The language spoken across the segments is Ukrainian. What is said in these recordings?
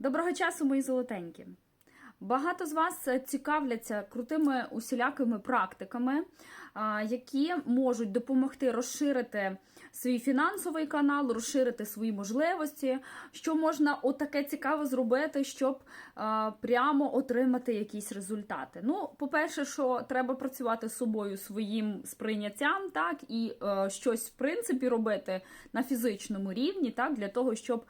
Доброго часу, мої золотенькі! Багато з вас е, цікавляться крутими усілякими практиками, які можуть допомогти розширити свій фінансовий канал, розширити свої можливості, що можна отаке цікаве зробити, щоб прямо отримати якісь результати. Ну, по-перше, що треба працювати з собою своїм сприйняттям, так і е, щось в принципі робити на фізичному рівні, так для того, щоб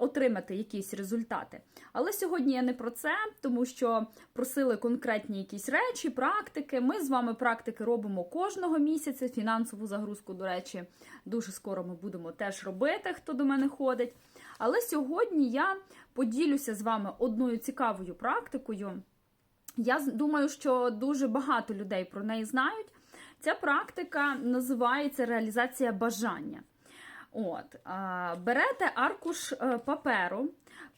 отримати якісь результати. Але сьогодні я не про це, тому що просили конкретні якісь речі, практики. Ми з вами практики робимо кожного місяця. Фінансову загрузку, до речі, дуже скоро ми будемо теж робити, хто до мене ходить. Але сьогодні я поділюся з вами одною цікавою практикою. Я думаю, що дуже багато людей про неї знають. Ця практика називається реалізація бажання. От, берете аркуш е, паперу.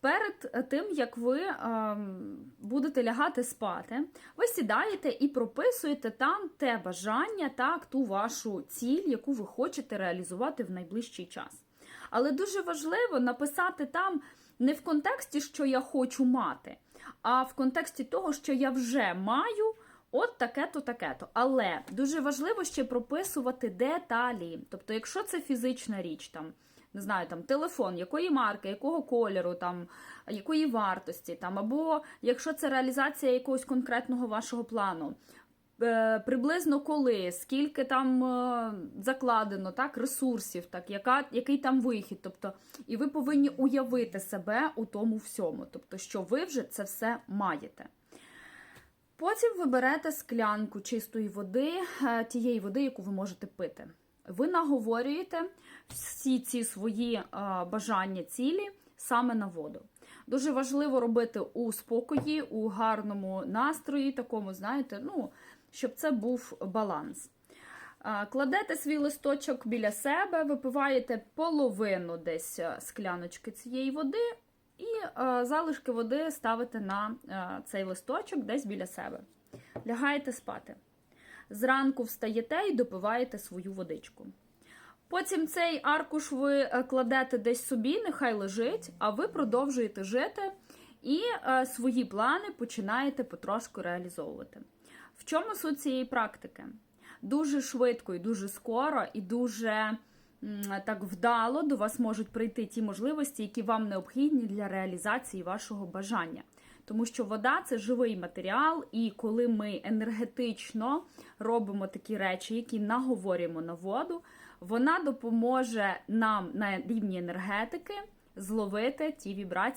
Перед е, тим, як ви ем, будете лягати спати, ви сідаєте і прописуєте там те бажання, так, ту вашу ціль, яку ви хочете реалізувати в найближчий час. Але дуже важливо написати там не в контексті, що я хочу мати, а в контексті того, що я вже маю. От таке-то, таке-то. Але дуже важливо ще прописувати деталі. Тобто, якщо це фізична річ, там не знаю, там телефон, якої марки, якого кольору, там якої вартості, там, або якщо це реалізація якогось конкретного вашого плану. е, Приблизно коли, скільки там е, закладено так, ресурсів, так, яка, який там вихід. Тобто, і ви повинні уявити себе у тому всьому, тобто, що ви вже це все маєте. Потім ви берете склянку чистої води, е, тієї води, яку ви можете пити. Ви наговорюєте всі ці свої е, бажання, цілі саме на воду. Дуже важливо робити у спокої, у гарному настрої, такому, знаєте, ну, щоб це був баланс. Е, Кладете свій листочок біля себе, випиваєте половину десь скляночки цієї води, залишки води ставите на е, цей листочок десь біля себе. Лягаєте спати. Зранку встаєте і допиваєте свою водичку. Потім цей аркуш ви е, кладете десь собі, нехай лежить, а ви продовжуєте жити і е, свої плани починаєте потрошку реалізовувати. В чому суть цієї практики? Дуже швидко і дуже скоро, і дуже так вдало до вас можуть прийти ті можливості, які вам необхідні для реалізації вашого бажання. Тому що вода це живий матеріал, і коли ми енергетично робимо такі речі, які наговорюємо на воду, вона допоможе нам на рівні енергетики зловити ті вібрації.